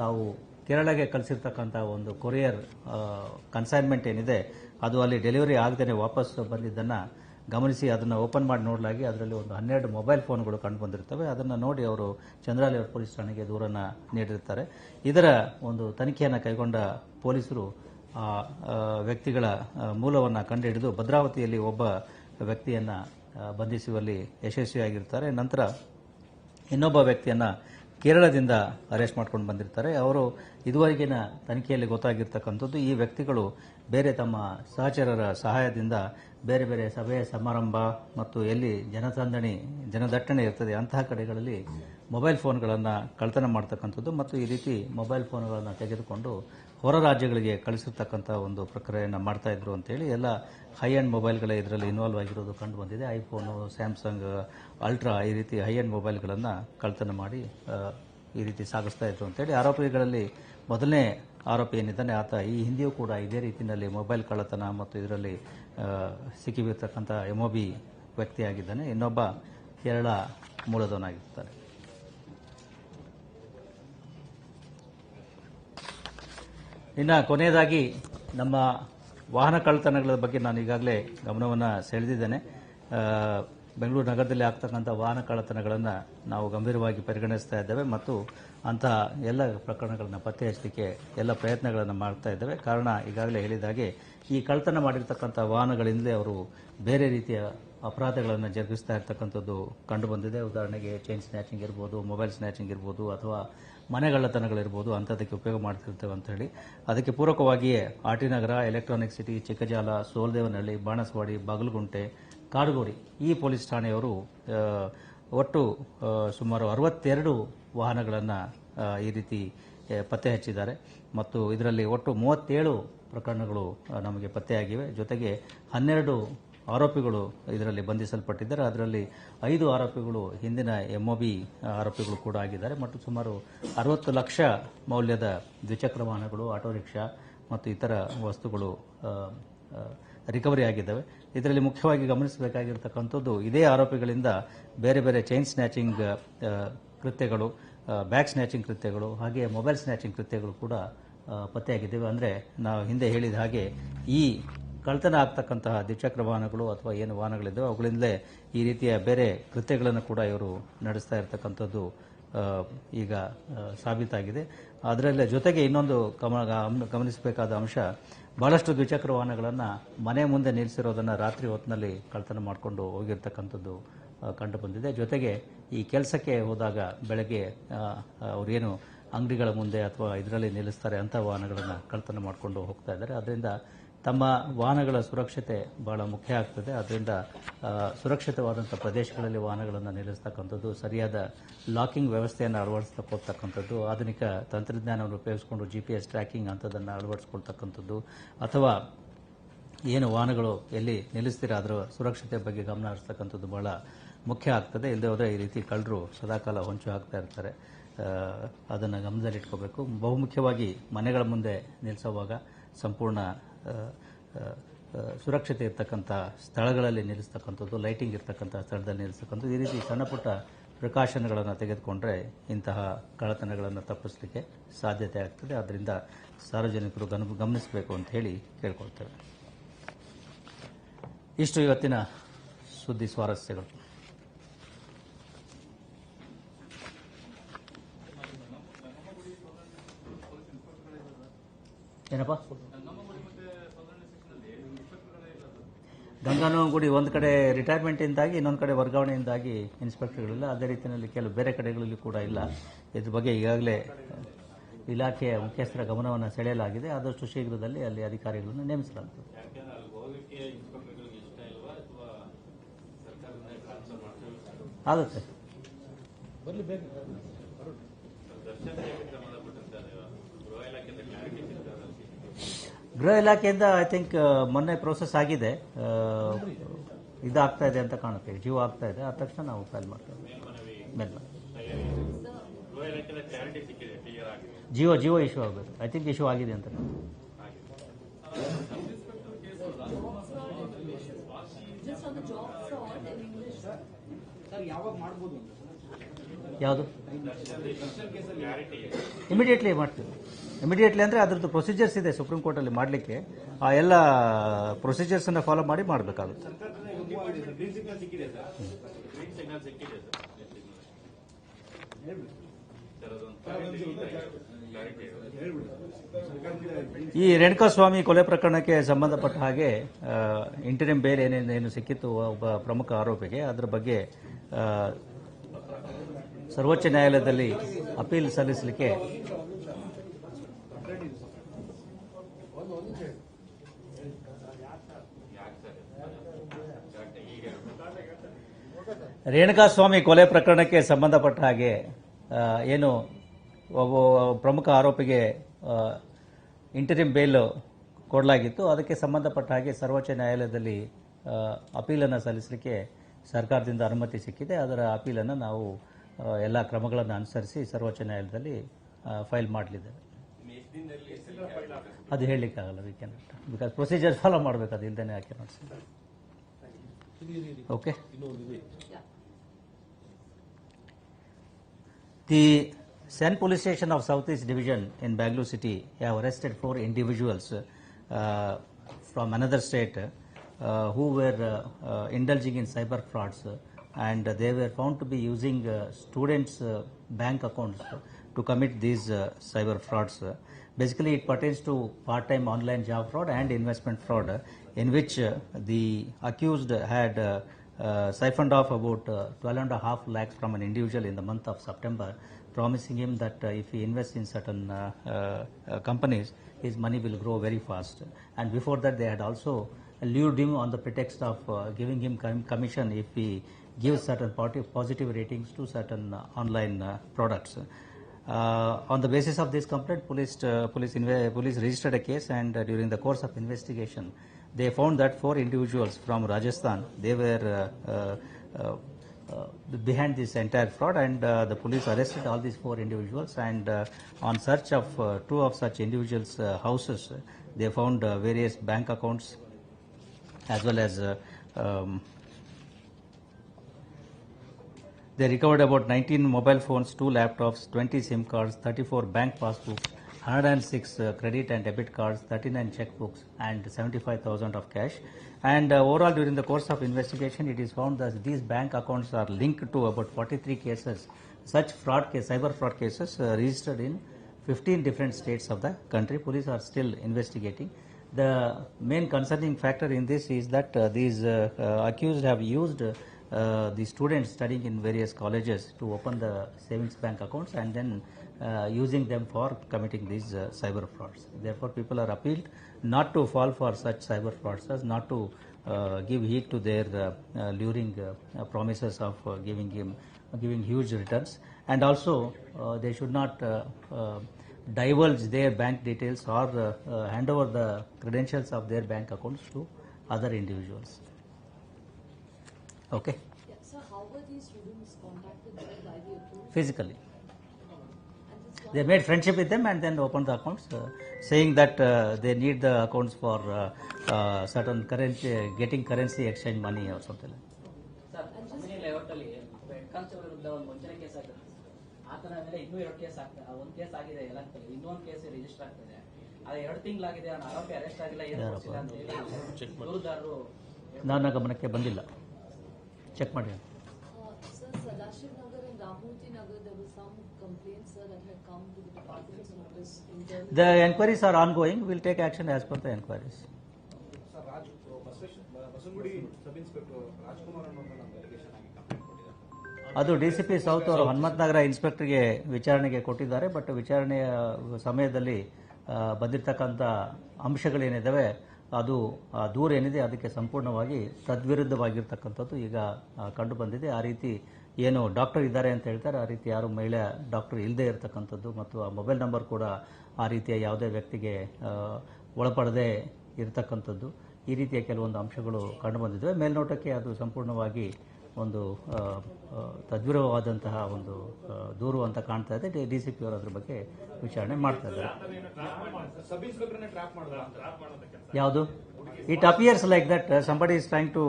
ತಾವು ಕೇರಳಗೆ ಕಳಿಸಿರ್ತಕ್ಕಂಥ ಒಂದು ಕೊರಿಯರ್ ಕನ್ಸೈನ್ಮೆಂಟ್ ಏನಿದೆ, ಅದು ಅಲ್ಲಿ ಡೆಲಿವರಿ ಆಗದೇ ವಾಪಸ್ ಬಂದಿದ್ದನ್ನು ಗಮನಿಸಿ ಅದನ್ನು ಓಪನ್ ಮಾಡಿ ನೋಡಲಾಗಿ ಅದರಲ್ಲಿ ಒಂದು ಹನ್ನೆರಡು ಮೊಬೈಲ್ ಫೋನ್ಗಳು ಕಂಡು ಬಂದಿರ್ತವೆ ಅದನ್ನು ನೋಡಿ ಅವರು ಚಂದ್ರಾಲಯ ಪೊಲೀಸ್ ಠಾಣೆಗೆ ದೂರನ್ನು ನೀಡಿರ್ತಾರೆ. ಇದರ ಒಂದು ತನಿಖೆಯನ್ನು ಕೈಗೊಂಡ ಪೊಲೀಸರು ವ್ಯಕ್ತಿಗಳ ಮೂಲವನ್ನು ಕಂಡುಹಿಡಿದು ಭದ್ರಾವತಿಯಲ್ಲಿ ಒಬ್ಬ ವ್ಯಕ್ತಿಯನ್ನು ಬಂಧಿಸುವಲ್ಲಿ ಯಶಸ್ವಿಯಾಗಿರ್ತಾರೆ. ನಂತರ ಇನ್ನೊಬ್ಬ ವ್ಯಕ್ತಿಯನ್ನ ಕೇರಳದಿಂದ ಅರೆಸ್ಟ್ ಮಾಡ್ಕೊಂಡು ಬಂದಿರ್ತಾರೆ. ಅವರು ಇದುವರೆಗಿನ ತನಿಖೆಯಲ್ಲಿ ಗೊತ್ತಾಗಿರ್ತಕ್ಕಂಥದ್ದು ಈ ವ್ಯಕ್ತಿಗಳು ಬೇರೆ ತಮ್ಮ ಸಹಚರರ ಸಹಾಯದಿಂದ ಬೇರೆ ಬೇರೆ ಸಭೆ, ಸಮಾರಂಭ ಮತ್ತು ಎಲ್ಲಿ ಜನಸಂದಣಿ, ಜನದಟ್ಟಣೆ ಇರ್ತದೆ ಅಂತಹ ಕಡೆಗಳಲ್ಲಿ ಮೊಬೈಲ್ ಫೋನ್ಗಳನ್ನು ಕಳ್ತನ ಮಾಡ್ತಕ್ಕಂಥದ್ದು ಮತ್ತು ಈ ರೀತಿ ಮೊಬೈಲ್ ಫೋನ್ಗಳನ್ನು ತೆಗೆದುಕೊಂಡು ಹೊರ ರಾಜ್ಯಗಳಿಗೆ ಕಳಿಸಿರ್ತಕ್ಕಂಥ ಒಂದು ಪ್ರಕ್ರಿಯೆಯನ್ನು ಮಾಡ್ತಾ ಇದ್ರು ಅಂತೇಳಿ ಎಲ್ಲ ಹೈ ಆ್ಯಂಡ್ ಮೊಬೈಲ್ಗಳೇ ಇದರಲ್ಲಿ ಇನ್ವಾಲ್ವ್ ಆಗಿರೋದು ಕಂಡು ಬಂದಿದೆ. ಐಫೋನು ಸ್ಯಾಮ್ಸಂಗ್ ಅಲ್ಟ್ರಾ ಈ ರೀತಿ ಹೈ ಆ್ಯಂಡ್ ಮೊಬೈಲ್ಗಳನ್ನು ಕಳ್ತನ ಮಾಡಿ ಈ ರೀತಿ ಸಾಗಿಸ್ತಾ ಇದ್ರು ಅಂತೇಳಿ ಆರೋಪಿಗಳಲ್ಲಿ ಮೊದಲನೇ ಆರೋಪಿ ಏನಿದ್ದಾನೆ ಆತ ಈ ಹಿಂದೆಯೂ ಕೂಡ ಇದೇ ರೀತಿಯಲ್ಲಿ ಮೊಬೈಲ್ ಕಳ್ಳತನ ಮತ್ತು ಇದರಲ್ಲಿ ಸಿಕ್ಕಿಬಿರ್ತಕ್ಕಂಥ ಬಿ ವ್ಯಕ್ತಿಯಾಗಿದ್ದಾನೆ. ಇನ್ನೊಬ್ಬ ಕೇರಳ ಮೂಲದವನಾಗಿರ್ತಾನೆ. ಇನ್ನು ಕೊನೆಯದಾಗಿ ನಮ್ಮ ವಾಹನ ಕಳ್ಳತನಗಳ ಬಗ್ಗೆ ನಾನು ಈಗಾಗಲೇ ಗಮನವನ್ನು ಸೆಳೆದಿದ್ದೇನೆ. ಬೆಂಗಳೂರು ನಗರದಲ್ಲಿ ಆಗ್ತಕ್ಕಂಥ ವಾಹನ ಕಳ್ಳತನಗಳನ್ನು ನಾವು ಗಂಭೀರವಾಗಿ ಪರಿಗಣಿಸ್ತಾ ಇದ್ದೇವೆ ಮತ್ತು ಅಂತಹ ಎಲ್ಲ ಪ್ರಕರಣಗಳನ್ನು ಪತ್ತೆ ಹಚ್ಚಲಿಕ್ಕೆ ಎಲ್ಲ ಪ್ರಯತ್ನಗಳನ್ನು ಮಾಡ್ತಾ ಇದ್ದೇವೆ. ಕಾರಣ ಈಗಾಗಲೇ ಹೇಳಿದಾಗೆ, ಈ ಕಳ್ಳತನ ಮಾಡಿರ್ತಕ್ಕಂಥ ವಾಹನಗಳಿಂದಲೇ ಅವರು ಬೇರೆ ರೀತಿಯ ಅಪರಾಧಗಳನ್ನು ಜರುಗಿಸ್ತಾ ಇರ್ತಕ್ಕಂಥದ್ದು ಕಂಡುಬಂದಿದೆ ಉದಾಹರಣೆಗೆ ಚೈನ್ ಸ್ನ್ಯಾಚಿಂಗ್ ಇರ್ಬೋದು ಮೊಬೈಲ್ ಸ್ನ್ಯಾಚಿಂಗ್ ಇರ್ಬೋದು ಅಥವಾ ಮನೆಗಳ್ಳತನಗಳಿರ್ಬೋದು, ಅಂಥದ್ದಕ್ಕೆ ಉಪಯೋಗ ಮಾಡ್ತಿರ್ತೇವೆ ಅಂತ ಹೇಳಿ. ಅದಕ್ಕೆ ಪೂರಕವಾಗಿಯೇ R T Nagar electronic city, Chikkajala, Soldevanahalli, Banaswadi, Bagalagunte Kadugodi ಈ ಪೊಲೀಸ್ ಠಾಣೆಯವರು ಒಟ್ಟು ಸುಮಾರು ಅರವತ್ತೆರಡು ವಾಹನಗಳನ್ನು ಈ ರೀತಿ ಪತ್ತೆ ಹಚ್ಚಿದ್ದಾರೆ. ಮತ್ತು ಇದರಲ್ಲಿ ಒಟ್ಟು ಮೂವತ್ತೇಳು ಪ್ರಕರಣಗಳು ನಮಗೆ ಪತ್ತೆಯಾಗಿವೆ. ಜೊತೆಗೆ ಹನ್ನೆರಡು ಆರೋಪಿಗಳು ಇದರಲ್ಲಿ ಬಂಧಿಸಲ್ಪಟ್ಟಿದ್ದಾರೆ. ಅದರಲ್ಲಿ ಐದು ಆರೋಪಿಗಳು ಹಿಂದಿನ ಎಂಒಬಿ ಆರೋಪಿಗಳು ಕೂಡ ಆಗಿದ್ದಾರೆ. ಮತ್ತು ಸುಮಾರು ಅರವತ್ತು ಲಕ್ಷ ಮೌಲ್ಯದ ದ್ವಿಚಕ್ರ ವಾಹನಗಳು, ಆಟೋ ರಿಕ್ಷಾ ಮತ್ತು ಇತರ ವಸ್ತುಗಳು ರಿಕವರಿ ಆಗಿದ್ದಾವೆ. ಇದರಲ್ಲಿ ಮುಖ್ಯವಾಗಿ ಗಮನಿಸಬೇಕಾಗಿರ್ತಕ್ಕಂಥದ್ದು, ಇದೇ ಆರೋಪಿಗಳಿಂದ ಬೇರೆ ಬೇರೆ ಚೈನ್ ಸ್ನ್ಯಾಚಿಂಗ್ ಕೃತ್ಯಗಳು ಬ್ಯಾಗ್ ಸ್ನ್ಯಾಚಿಂಗ್ ಕೃತ್ಯಗಳು, ಹಾಗೆ ಮೊಬೈಲ್ ಸ್ನ್ಯಾಚಿಂಗ್ ಕೃತ್ಯಗಳು ಕೂಡ ಪತ್ತೆಯಾಗಿದ್ದೇವೆ. ಅಂದರೆ ನಾವು ಹಿಂದೆ ಹೇಳಿದ ಹಾಗೆ ಈ ಕಳ್ತನ ಆಗ್ತಕ್ಕಂತಹ ದ್ವಿಚಕ್ರ ವಾಹನಗಳು ಅಥವಾ ಏನು ವಾಹನಗಳಿದ್ದಾವೆ, ಅವುಗಳಿಂದಲೇ ಈ ರೀತಿಯ ಬೇರೆ ಕೃತ್ಯಗಳನ್ನು ಕೂಡ ಇವರು ನಡೆಸ್ತಾ ಇರತಕ್ಕಂಥದ್ದು ಈಗ ಸಾಬೀತಾಗಿದೆ. ಅದರಲ್ಲೇ ಜೊತೆಗೆ ಇನ್ನೊಂದು ಗಮ, ಗಮ- ಗಮನಿಸಬೇಕಾದ ಅಂಶ, ಬಹಳಷ್ಟು ದ್ವಿಚಕ್ರ ವಾಹನಗಳನ್ನು ಮನೆ ಮುಂದೆ ನಿಲ್ಲಿಸಿರೋದನ್ನು ರಾತ್ರಿ ಹೊತ್ತಿನಲ್ಲಿ ಕಳ್ತನ ಮಾಡಿಕೊಂಡು ಹೋಗಿರ್ತಕ್ಕಂಥದ್ದು ಕಂಡುಬಂದಿದೆ. ಕಂಡು ಬಂದಿದೆ ಜೊತೆಗೆ ಈ ಕೆಲಸಕ್ಕೆ ಹೋದಾಗ ಬೆಳಗ್ಗೆ ಅವರೇನು ಅಂಗಡಿಗಳ ಮುಂದೆ ಅಥವಾ ಇದರಲ್ಲಿ ನಿಲ್ಲಿಸ್ತಾರೆ ಅಂಥ ವಾಹನಗಳನ್ನು ಕಳ್ತನ ಮಾಡಿಕೊಂಡು ಹೋಗ್ತಾ ಇದ್ದಾರೆ. ಅದರಿಂದ ತಮ್ಮ ವಾಹನಗಳ ಸುರಕ್ಷತೆ ಬಹಳ ಮುಖ್ಯ ಆಗ್ತದೆ. ಅದರಿಂದ ಸುರಕ್ಷಿತವಾದಂಥ ಪ್ರದೇಶಗಳಲ್ಲಿ ವಾಹನಗಳನ್ನು ನಿಲ್ಲಿಸ್ತಕ್ಕಂಥದ್ದು, ಸರಿಯಾದ ಲಾಕಿಂಗ್ ವ್ಯವಸ್ಥೆಯನ್ನು ಅಳವಡಿಸ್ತಕ್ಕಂಥದ್ದು ಆಧುನಿಕ ತಂತ್ರಜ್ಞಾನವನ್ನು ಉಪಯೋಗಿಸಿಕೊಂಡು ಜಿ ಪಿ ಎಸ್ ಟ್ರ್ಯಾಕಿಂಗ್ ಅಂಥದ್ದನ್ನು ಅಳವಡಿಸ್ಕೊಳ್ತಕ್ಕಂಥದ್ದು, ಅಥವಾ ಏನು ವಾಹನಗಳು ಎಲ್ಲಿ ನಿಲ್ಲಿಸ್ತೀರ ಅದರ ಸುರಕ್ಷತೆ ಬಗ್ಗೆ ಗಮನ ಹರಿಸ್ತಕ್ಕಂಥದ್ದು ಬಹಳ ಮುಖ್ಯ ಆಗ್ತದೆ. ಇಲ್ಲದೆ ಹೋದರೆ ಈ ರೀತಿ ಕಳ್ಳರು ಸದಾಕಾಲ ಹೊಂಚು ಹಾಕ್ತಾ ಇರ್ತಾರೆ. ಅದನ್ನು ಗಮನದಲ್ಲಿಟ್ಕೋಬೇಕು. ಬಹುಮುಖ್ಯವಾಗಿ ಮನೆಗಳ ಮುಂದೆ ನಿಲ್ಲಿಸೋವಾಗ ಸಂಪೂರ್ಣ ಸುರಕ್ಷತೆ ಇರ್ತಕ್ಕಂಥ ಸ್ಥಳಗಳಲ್ಲಿ ನಿಲ್ಲಿಸ್ತಕ್ಕಂಥದ್ದು, ಲೈಟಿಂಗ್ ಇರ್ತಕ್ಕಂಥ ಸ್ಥಳದಲ್ಲಿ ನಿಲ್ಲಿಸ್ತಕ್ಕಂಥದ್ದು, ಈ ರೀತಿ ಸಣ್ಣ ಪುಟ್ಟ ಪ್ರಿಕಾಷನ್ಗಳನ್ನು ತೆಗೆದುಕೊಂಡ್ರೆ ಇಂತಹ ಕಳತನಗಳನ್ನು ತಪ್ಪಿಸಲಿಕ್ಕೆ ಸಾಧ್ಯತೆ ಆಗ್ತದೆ. ಆದ್ದರಿಂದ ಸಾರ್ವಜನಿಕರು ಗಮ ಗಮನಿಸಬೇಕು ಅಂತ ಹೇಳಿ ಕೇಳ್ಕೊಳ್ತೇವೆ. ಇಷ್ಟು ಇವತ್ತಿನ ಸುದ್ದಿ ಸ್ವಾರಸ್ಯಗಳು. ಏನಪ್ಪ? ಗಂಗಾನಗುಡಿ ಒಂದು ಕಡೆ ರಿಟೈರ್ಮೆಂಟಿಂದಾಗಿ ಇನ್ನೊಂದು ಕಡೆ ವರ್ಗಾವಣೆಯಿಂದಾಗಿ ಇನ್ಸ್ಪೆಕ್ಟರ್ಗಳಿಲ್ಲ ಅದೇ ರೀತಿಯಲ್ಲಿ ಕೆಲವು ಬೇರೆ ಕಡೆಗಳಲ್ಲಿ ಕೂಡ ಇಲ್ಲ. ಇದ್ರ ಬಗ್ಗೆ ಈಗಾಗಲೇ ಇಲಾಖೆಯ ಮುಖ್ಯಸ್ಥರ ಗಮನವನ್ನು ಸೆಳೆಯಲಾಗಿದೆ. ಆದಷ್ಟು ಶೀಘ್ರದಲ್ಲಿ ಅಲ್ಲಿ ಅಧಿಕಾರಿಗಳನ್ನು ನೇಮಿಸಲಾಗುತ್ತದೆ ಆಗುತ್ತೆ. ಗೃಹ ಇಲಾಖೆಯಿಂದ ಐ ಥಿಂಕ್ ಮೊನ್ನೆ ಪ್ರೋಸೆಸ್ ಆಗಿದೆ. ಆ, ಇದಾಗ್ತಾ ಇದೆ ಅಂತ ಕಾಣುತ್ತೆ. ಜೀವ ಆಗ್ತಾ ಇದೆ. ಆದ ತಕ್ಷಣ ನಾವು ಫೈಲ್ ಮಾಡ್ತೇವೆ. ಜಿಯೋ ಜಿಯೋ ಇಶ್ಯೂ ಆಗಬೇಕು ಐ ಥಿಂಕ್ ಇಶ್ಯೂ ಆಗಿದೆ ಅಂತ ಯಾವುದು? ಇಮಿಡಿಯೇಟ್ಲಿ ಮಾಡ್ತೀವಿ. ಇಮಿಡಿಯೇಟ್ಲಿ ಅಂದರೆ ಅದ್ರದ್ದು ಪ್ರೊಸೀಜರ್ಸ್ ಇದೆ ಸುಪ್ರೀಂ ಕೋರ್ಟಲ್ಲಿ ಮಾಡಲಿಕ್ಕೆ. ಆ ಎಲ್ಲ ಪ್ರೊಸೀಜರ್ಸನ್ನು ಫಾಲೋ ಮಾಡಿ ಮಾಡಬೇಕಾಗುತ್ತೆ. ಈ ರೇಣುಕಾಸ್ವಾಮಿ ಕೊಲೆ ಪ್ರಕರಣಕ್ಕೆ ಸಂಬಂಧಪಟ್ಟ ಹಾಗೆ ಇಂಟರಿಮ್ ಬೇಲ್ ಏನೇನು, ಏನು ಸಿಕ್ಕಿತ್ತು ಒಬ್ಬ ಪ್ರಮುಖ ಆರೋಪಿಗೆ, ಅದರ ಬಗ್ಗೆ ಸರ್ವೋಚ್ಚ ನ್ಯಾಯಾಲಯದಲ್ಲಿ ಅಪೀಲ್ ಸಲ್ಲಿಸಲಿಕ್ಕೆ ರೇಣುಕಾಸ್ವಾಮಿ ಕೊಲೆ ಪ್ರಕರಣಕ್ಕೆ ಸಂಬಂಧಪಟ್ಟ ಹಾಗೆ ಏನು ಒಬ್ಬ ಪ್ರಮುಖ ಆರೋಪಿಗೆ ಇಂಟರಿಮ್ ಬೇಲ್ ಕೊಡಲಾಗಿತ್ತು. ಅದಕ್ಕೆ ಸಂಬಂಧಪಟ್ಟ ಹಾಗೆ ಸರ್ವೋಚ್ಚ ನ್ಯಾಯಾಲಯದಲ್ಲಿ ಅಪೀಲನ್ನು ಸಲ್ಲಿಸಲಿಕ್ಕೆ ಸರ್ಕಾರದಿಂದ ಅನುಮತಿ ಸಿಕ್ಕಿದೆ. ಅದರ ಅಪೀಲನ್ನು ನಾವು ಎಲ್ಲ ಕ್ರಮಗಳನ್ನು ಅನುಸರಿಸಿ ಸರ್ವೋಚ್ಚ ನ್ಯಾಯಾಲಯದಲ್ಲಿ ಫೈಲ್ ಮಾಡಲಿದ್ದೇವೆ. ಅದು ಹೇಳಲಿಕ್ಕಾಗಲ್ಲ we can because procedure follow ಮಾಡಬೇಕು ಅದು ಇಲ್ಲದೇ ಯಾಕೆ ನೋಡಿಸಿ. Okay The Sen Police Station of Southeast Division in Bangalore City have arrested four individuals uh, from another state uh, who were uh, uh, indulging in cyber frauds uh, and they were found to be using uh, students' uh, bank accounts to commit these uh, cyber frauds. Basically, it pertains to part-time online job fraud and investment fraud, in which uh, the accused had uh, uh, siphoned off about uh, 12 and a half lakhs from an individual in the month of September, promising him that uh, if he invests in certain uh, uh, uh, companies, his money will grow very fast. And before that, they had also lured him on the pretext of uh, giving him com- commission if he gives certain positive ratings to certain online products. Uh, on the basis of this complaint, police uh, police police registered a case, and uh, during the course of investigation, they found that four individuals from Rajasthan they were uh, uh, uh, behind this entire fraud, and the police arrested all these four individuals. And on search of two of such individuals' houses, they found various bank accounts as well as. Um, they recovered about 19 mobile phones, two laptops, 20 SIM cards, 34 bank passbooks, 106 uh, credit and debit cards, 39 checkbooks, and 75,000 of cash. And uh, overall, during the course of investigation, it is found that these bank accounts are linked to about 43 cases, such fraud case, cyber fraud cases uh, registered in 15 different states of the country. Police are still investigating. The main concerning factor in this is that uh, these uh, uh, accused have used uh, the students studying in various colleges to open the savings bank accounts and then uh, using them for committing these uh, cyber frauds. Therefore, people are appealed not to fall for such cyber fraudsters, not to uh, give heed to their uh, uh, luring uh, promises of giving him giving huge returns, and also uh, they should not uh, uh, divulge their bank details or uh, uh, hand over the credentials of their bank accounts to other individuals. Okay, Yeah, so how were these students contacted by the accused? physically. They made friendship with them and then opened the accounts, uh, saying that uh, they need the accounts for uh, uh, certain currency, getting currency exchange money or something. like sir company layout ಅಲ್ಲಿ head constable The enquiries are ongoing. We'll take action as per the ಆಗಿ complaint ಕೊಟ್ಟಿದ್ದಾರೆ. ಅದು D C P south ಅವರು ಹನುಮಂತನಗರ ಇನ್ಸ್ಪೆಕ್ಟರ್ಗೆ ವಿಚಾರಣೆಗೆ ಕೊಟ್ಟಿದ್ದಾರೆ but ವಿಚಾರಣೆಯ ಸಮಯದಲ್ಲಿ ಬಂದಿರತಕ್ಕಂಥ ಅಂಶಗಳೇನಿದ್ದಾವೆ ಅದು ಆ ದೂರ ಏನಿದೆ ಅದಕ್ಕೆ ಸಂಪೂರ್ಣವಾಗಿ ತದ್ವಿರುದ್ಧವಾಗಿರ್ತಕ್ಕಂಥದ್ದು ಈಗ ಕಂಡುಬಂದಿದೆ ಕಂಡು ಬಂದಿದೆ. ಆ ರೀತಿ ಏನು ಡಾಕ್ಟರ್ ಇದ್ದಾರೆ ಅಂತ ಹೇಳ್ತಾರೆ, ಆ ರೀತಿ ಯಾರು ಮಹಿಳೆ ಡಾಕ್ಟರ್ ಇಲ್ಲದೆ ಇರತಕ್ಕಂಥದ್ದು ಮತ್ತು ಆ ಮೊಬೈಲ್ ನಂಬರ್ ಕೂಡ ಆ ರೀತಿಯ ಯಾವುದೇ ವ್ಯಕ್ತಿಗೆ ಒಳಪಡದೆ ಇರತಕ್ಕಂಥದ್ದು. ಈ ರೀತಿಯ ಕೆಲವೊಂದು ಅಂಶಗಳು ಕಂಡು ಬಂದಿದ್ದಾವೆ. ಮೇಲ್ನೋಟಕ್ಕೆ ಅದು ಸಂಪೂರ್ಣವಾಗಿ ಒಂದು ತದ್ವಿರವಾದಂತಹ ಒಂದು ದೂರು ಅಂತ ಕಾಣ್ತಾ ಇದೆ. ಡಿ ಸಿ ಪಿ ಅವರು ಅದ್ರ ಬಗ್ಗೆ ವಿಚಾರಣೆ ಮಾಡ್ತಾ ಇದ್ದಾರೆ. ಯಾವುದು? It appears like that somebody is trying to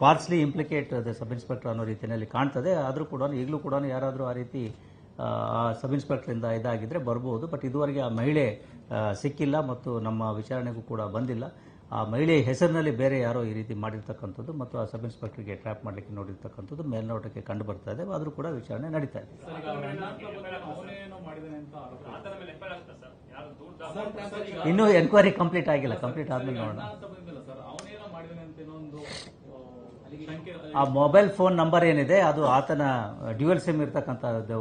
falsely implicate the sub inspector ಅನ್ನೋ ರೀತಿಯಲ್ಲಿ ಕಾಣ್ತದೆ. ಆದರೂ ಕೂಡ ಈಗಲೂ ಕೂಡ ಯಾರಾದರೂ ಆ ರೀತಿ ಸಬ್ ಇನ್ಸ್ಪೆಕ್ಟರಿಂದ ಇದಾಗಿದ್ರೆ ಬರ್ಬೋದು. ಬಟ್ ಇದುವರೆಗೆ ಆ ಮಹಿಳೆ ಸಿಕ್ಕಿಲ್ಲ ಮತ್ತು ನಮ್ಮ ವಿಚಾರಣೆಗೂ ಕೂಡ ಬಂದಿಲ್ಲ. ಆ ಮಹಿಳೆಯ ಹೆಸರಿನಲ್ಲಿ ಬೇರೆ ಯಾರೋ ಈ ರೀತಿ ಮಾಡಿರ್ತಕ್ಕಂಥದ್ದು ಮತ್ತು ಆ ಸಬ್ ಇನ್ಸ್ಪೆಕ್ಟರ್ಗೆ ಟ್ರ್ಯಾಪ್ ಮಾಡಲಿಕ್ಕೆ ನೋಡಿರ್ತಕ್ಕಂಥದ್ದು ಮೇಲ್ನೋಟಕ್ಕೆ ಕಂಡು ಬರ್ತಾ ಇದೆ ಆದರೂ ಕೂಡ ವಿಚಾರಣೆ ನಡೀತಾ ಇದೆ. ಇನ್ನೂ ಎನ್ಕ್ವೈರಿ ಕಂಪ್ಲೀಟ್ ಆಗಿಲ್ಲ ಕಂಪ್ಲೀಟ್ ಆದ್ಮೇಲೆ ನೋಡೋಣ. ಆ ಮೊಬೈಲ್ ಫೋನ್ ನಂಬರ್ ಏನಿದೆ ಅದು ಆತನ ಡ್ಯುಯಲ್ ಸಿಮ್ ಇರ್ತಕ್ಕಂಥದ್ದು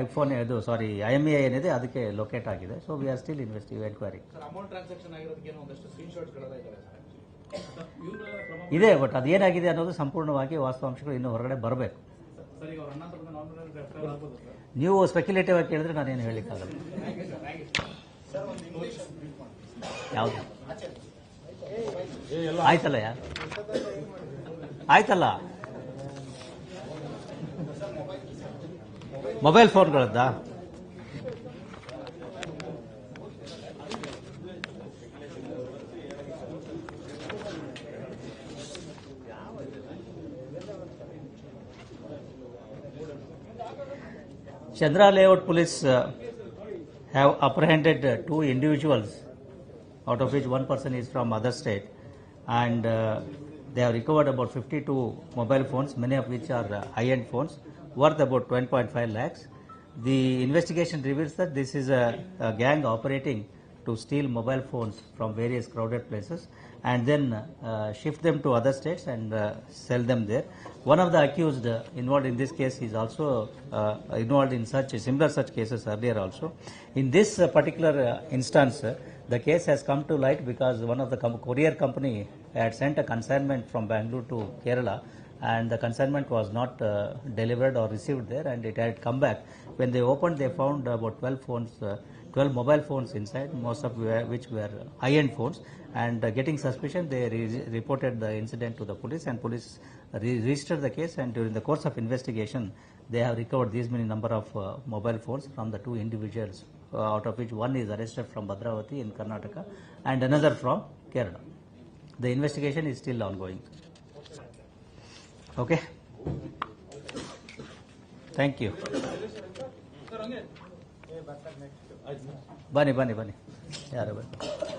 ಐಫೋನ್ ಇದು ಸಾರಿ ಐ ಎಂ ಎ ಏನಿದೆ ಅದಕ್ಕೆ ಲೊಕೇಟ್ ಆಗಿದೆ. So we are still investigative enquiry sir amount transaction ಆಗಿರೋದಕ್ಕೆ ಏನೋ ಒಂದಷ್ಟು ಸ್ಕ್ರೀನ್ ಶಾಟ್ಸ್ಗಳೆಲ್ಲ ಇದ್ದಾವೆ ಸರ್ ಇದೆ ಬಟ್ ಅದೇನಾಗಿದೆ ಅನ್ನೋದು ಸಂಪೂರ್ಣವಾಗಿ ವಾಸ್ತವಾಂಶಗಳು ಇನ್ನೂ ಹೊರಗಡೆ ಬರಬೇಕು. ನೀವು ಸ್ಪೆಕ್ಯುಲೇಟಿವ್ ಆಗಿ ಕೇಳಿದ್ರೆ ಏನು ಹೇಳಲಿಕ್ಕಾಗಲ್ಲ. ಯಾವುದು? ಆಯ್ತಲ್ಲ ಯಾ ಆಯ್ತಲ್ಲ? Mobile ಫೋನ್ಗಳದ್ದ Chandra layout police have apprehended two individuals out of which one person is from other state and they have recovered about 52 mobile phones, many of which are uh, high-end phones, worth about 12.5 lakhs. The investigation reveals that this is a, a gang operating to steal mobile phones from various crowded places and then uh, shift them to other states and uh, sell them there. One of the accused uh, involved in this case is also uh, involved in such similar such cases earlier also. In this particular instance, the case has come to light because one of the com- courier company had sent a consignment from Bangalore to Kerala and the consignment was not uh, delivered or received there and it had come back. When they opened, they found about 12 phones, uh, 12 mobile phones inside, most of which were high-end phones. And uh, getting suspicion, they re- reported the incident to the police, and police re- registered the case. And during the course of investigation, they have recovered these many number of uh, mobile phones from the two individuals, uh, out of which one is arrested from Bhadravati in Karnataka, and another from Kerala. The investigation is still ongoing. Okay. Thank you. ಬನ್ನಿ ಬನ್ನಿ ಬನ್ನಿ ಯಾರು ಬನ್ನಿ